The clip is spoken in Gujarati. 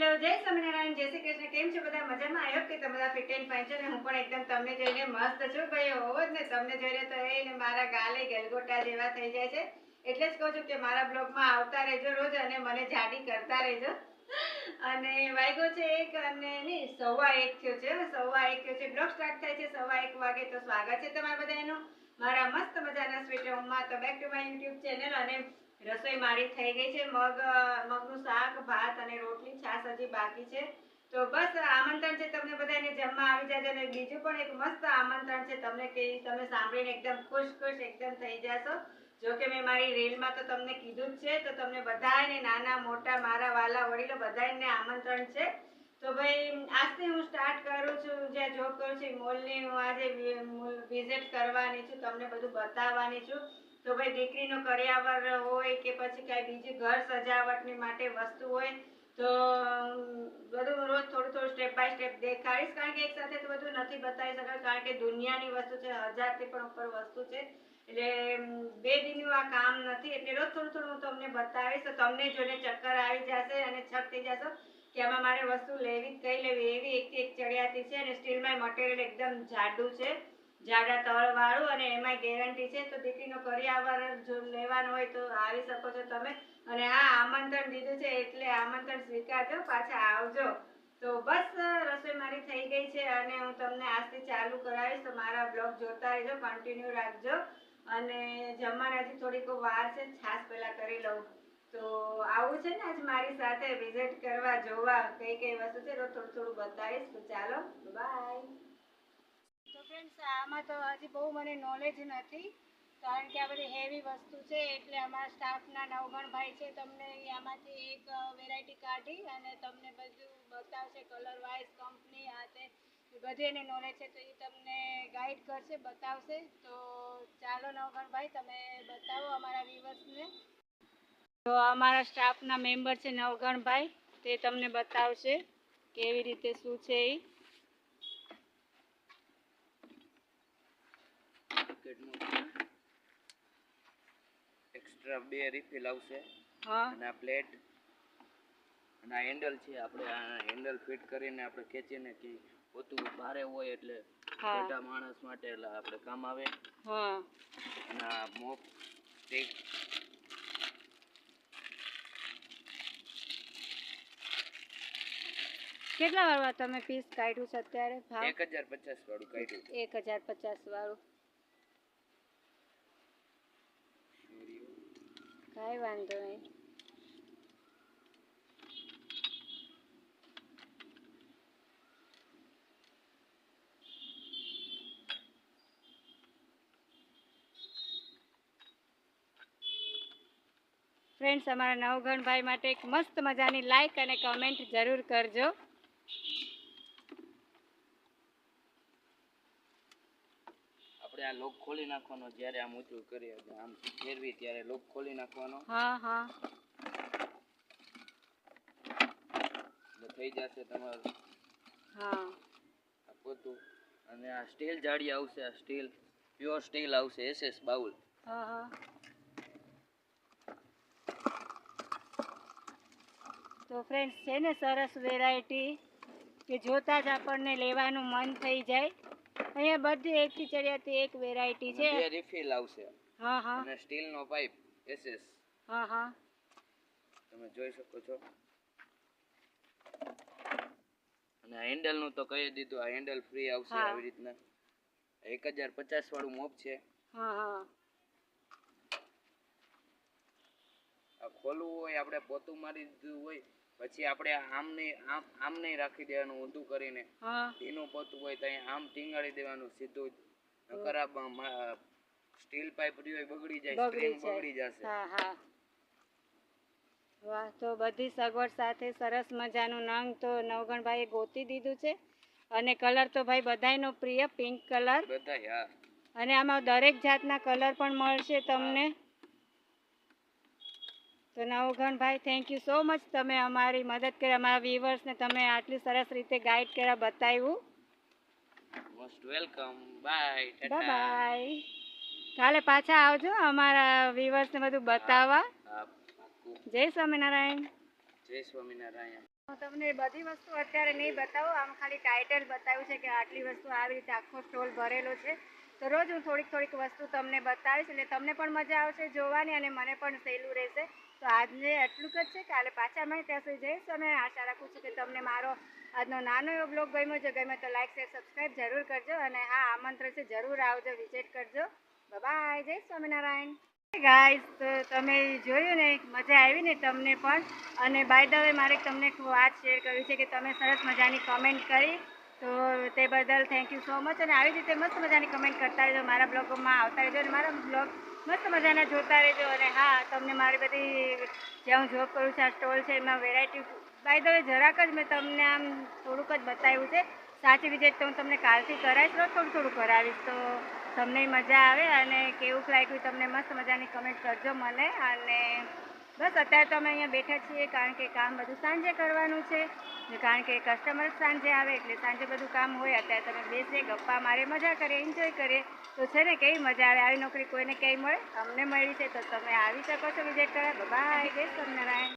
હેલો, જય સ્વામિનારાયણ, જય શ્રી કૃષ્ણ, કેમ છો બધા? મજામાં? આવ્યો કે તમે બધા ફિટ એન્ડ ફાઇન છો ને હું પણ એકદમ તમને જોઈને મસ્ત છું. ભાઈ હોવો જ ને, તમને જોઈને તો એ ને મારા ગાલે ગલગોટા જેવા થઈ જાય છે. એટલે જ કહું છું કે મારા બ્લોગમાં આવતા રહેજો રોજ અને મને જાડી કરતા રહેજો. અને વાગ્યો છે એક અને નહીં, સવા એક થયો છે. સવા એક થયો છે. બ્લોગ સ્ટાર્ટ થાય છે સવા એક વાગે તો સ્વાગત છે તમારા બધાનું. મારા મસ્ત મજાના સ્વીટ હોમમાં તો back to my YouTube channel અને રસોઈ મારી થઈ ગઈ છે. મગ, મગનું શાક, ભાત અને રોટલી, છાશ હજી બાકી છે. તો બસ આમંત્રણ છે તમને બધાને. જમવા આવી જાજો અને બીજું પણ એક મસ્ત આમંત્રણ છે તમને કે તમે સાંભળીને એકદમ ખુશ ખુશ એકદમ થઈ જશો. જો કે મેં મારી રીલમાં તો તમને કીધું જ છે. તો તમને બધાને નાના, મોટા, મારા વાલા, વડીલો બધાને આમંત્રણ છે. તો ભાઈ, આજથી હું સ્ટાર્ટ કરું છું. જ્યાં જોબ કરું છું મોલની હું આજે વિઝિટ કરવાની છું. તમને બધું બતાવવાની છું. તો ભાઈ દીકરીનો કરિયાવર હોય કે પછી કાંઈ બીજી ઘર સજાવટની માટે વસ્તુ હોય, તો બધું રોજ થોડું થોડું સ્ટેપ બાય સ્ટેપ દેખાડીશ. કારણ કે એક સાથે તો બધું નથી બતાવી શકાય, કારણ કે દુનિયાની વસ્તુ છે, હજારથી પણ ઉપર વસ્તુ છે. એટલે બે દિનનું આ કામ નથી, એટલે રોજ થોડું થોડું હું તમને બતાવીશ. તો તમને જોઈને ચક્કર આવી જશે અને છક થઈ જશો કે આમાં મારે વસ્તુ લેવી, કઈ લેવી એવી એકથી એક ચડિયાતી છે અને સ્ટીલમાં મટીરિયલ એકદમ જાડું છે. જાડા તળવાળું અને એમાં ગેરંટી છે, તો દીકરીનો કરિયાવર જો લેવાનો હોય તો આવી શકો છો તમે. અને હા આમંત્રણ દીધું છે એટલે આમંત્રણ સ્વીકારજો, પાછા આવજો. તો બસ, રસોઈ મારી થઈ ગઈ છે અને હું તમને આજથી ચાલુ કરાવીશ, તો મારા બ્લોગ જોતા રહેજો કન્ટિન્યુ રાખજો. અને જમવાના હજી થોડીક વાર છે, છાશ પહેલાં કરી લઉં. તો આવું છે ને આજ મારી સાથે વિઝિટ કરવા, જોવા કઈ કઈ વસ્તુ છે, તો થોડું થોડું બતાવીશ. તો ચાલો બાય ફ્રેન્ડ્સ આમાં તો હજી બહુ મને નોલેજ નથી, કારણ કે આ બધી હેવી વસ્તુ છે, એટલે અમારા સ્ટાફના નવગણભાઈ છે, તમને આમાંથી એક વેરાયટી કાઢી અને તમને બધું બતાવશે કલર વાઇઝ કંપની આ તે બધી એને નોલેજ છે, તો એ તમને ગાઈડ કરશે, બતાવશે. તો ચાલો નવગણભાઈ તમે બતાવો અમારા વિવર્સને તો અમારા સ્ટાફના મેમ્બર છે નવગણભાઈ તે તમને બતાવશે કેવી રીતે શું છે એ. એક્સ્ટ્રા બે રિફિલ આવશે. અને આ પ્લેટ અને આ હેન્ડલ છે આપણે આ હેન્ડલ ફિટ કરીને આપણે ખેંચીને કે પોતું ભારે હોય એટલે મોટા માણસ માટે એટલે આપણે કામ આવે. અને આ મોપ સ્ટીક કેટલા વાળવા તમે પીસ કાઢ્યું છે અત્યારે? એક હજાર પચાસ વાળું કાઢ્યું. એક હજાર પચાસ વાળું. કાંઈ વાંધો નહીં. ફ્રેન્ડ્સ અમારા નવગણભાઈ માટે એક મસ્ત મજાની લાઈક અને કમેન્ટ જરૂર કરજો. આપણે આ લોક ખોલી નાખવાનો જ્યારે આમ ઊંચું કરીએ આમ ફેરવી ત્યારે લોક ખોલી નાખવાનો. હા હા. થઈ જશે તમારું. હા. પોતું. અને આ સ્ટીલ જાળી આવશે આ સ્ટીલ પ્યોર સ્ટીલ આવશે એસએસ બાઉલ. હા હા. તો ફ્રેન્ડ્સ છે ને સરસ વેરાયટી કે જોતા જ આપણને લેવાનું મન થઈ જાય. અહીંયા બધી એકથી ચડિયાતી એક વેરાયટી છે. બે રિફિલ આવશે. હા હા. અને સ્ટીલ નો પાઇપ એસએસ હા હા. તમે જોઈ શકો છો. અને હેન્ડલનું તો કહી દીધું આ હેન્ડલ ફ્રી આવશે આવી રીતના. એક હજાર પચાસ વાળું મોપ છે. હા હા. આ ખોલવું હોય આપણે પોતું મારી દીધું હોય પછી આપણે આમ નહીં આમ આમ નહીં રાખી દેવાનું ઊંધું કરીને. ભીનું પોતું હોય તો આમ ટીંગાડી દેવાનું સીધું નકર સ્ટીલ પાઇપ રહ્યું બગડી જાય સ્ટ્રિંગ બગડી જશે. હા હા. વાહ તો બધી સગવડ સાથે સરસ મજાનું નંગ તો નવગણભાઈએ ગોતી દીધું છે. અને કલર તો ભાઈ બધાયનો પ્રિય પિંક કલર. બધાય હા. અને આમાં દરેક જાતના કલર પણ મળશે તમને. તો નવઘણભાઈ થેન્ક યુ સો મચ તમે અમારી મદદ કરી અમારા વ્યુઅર્સને તમે આટલી સરસ રીતે ગાઈડ કર્યા બતાવ્યું. Most welcome bye bye bye કાલે પાછા આવજો અમારા વ્યુઅર્સને બધું બતાવવા. જય સ્વામિનારાયણ. જય સ્વામિનારાયણ. હું તમને બધી વસ્તુ અત્યારે નહીં બતાવું આમ ખાલી ટાઇટલ બતાવ્યું છે કે આટલી વસ્તુ આવી રીતે આખો સ્ટોલ ભરેલો છે. તો રોજ હું થોડીક થોડીક વસ્તુ તમને બતાવીશ એટલે તમને પણ મજા આવશે જોવાની અને મને પણ સહેલું રહેશે. તો આજે એટલું જ છે કાલે પાછા મેં ત્યાં સુધી જઈશ અને આશા રાખું છું કે તમને મારો આજનો નાનો એવો બ્લોગ ગમ્યો છે. ગમે તો લાઈક શેર સબસ્ક્રાઈબ જરૂર કરજો અને હા આમંત્રણ છે જરૂર આવજો વિઝિટ કરજો. બાય જય સ્વામિનારાયણ. ગાઈઝ તો તમે જોયું ને, મજા આવી ને તમને પણ. અને બાય ધ મારે તમને વાત શેર કરવી છે કે તમે સરસ મજાની કમેન્ટ કરી. તો તે બદલ થેન્ક યુ સો મચ અને આવી રીતે મસ્ત મજાની કમેન્ટ કરતા રહેજો મારા બ્લોગમાં આવતા રહેજો અને મારા બ્લોગ મસ્ત મજાના જોતા રહેજો. અને હા, તમને મારી બધી જ્યાં હું જોબ કરું છું, આ સ્ટોલ છે, એમાં વેરાયટી બાય ધ જરાક જ મેં તમને આમ થોડુંક જ બતાવ્યું છે. સાચી વિઝિટ તો હું તમને કાલથી કરાવીશ, રોજ થોડું થોડું કરાવીશ. તો તમને મજા આવે અને કેવું લાગ્યું, તમને મસ્ત મજાની કમેન્ટ કરજો મને. અને બસ અત્યારે તો અમે અહીંયા બેઠા છીએ કારણ કે કામ બધું સાંજે કરવાનું છે કારણ કે કસ્ટમર સાંજે આવે એટલે સાંજે બધું કામ હોય, અત્યારે તમે બેસીએ, ગપ્પા મારે મજા કરીએ એન્જોય કરીએ. તો છે ને કેવી મજા આવે? આવી નોકરી કોઈને ક્યાંય મળે? અમને મળી છે તો તમે આવી શકો છો વિઝિટ કરવા. બાય જય સ્વામિનારાયણ.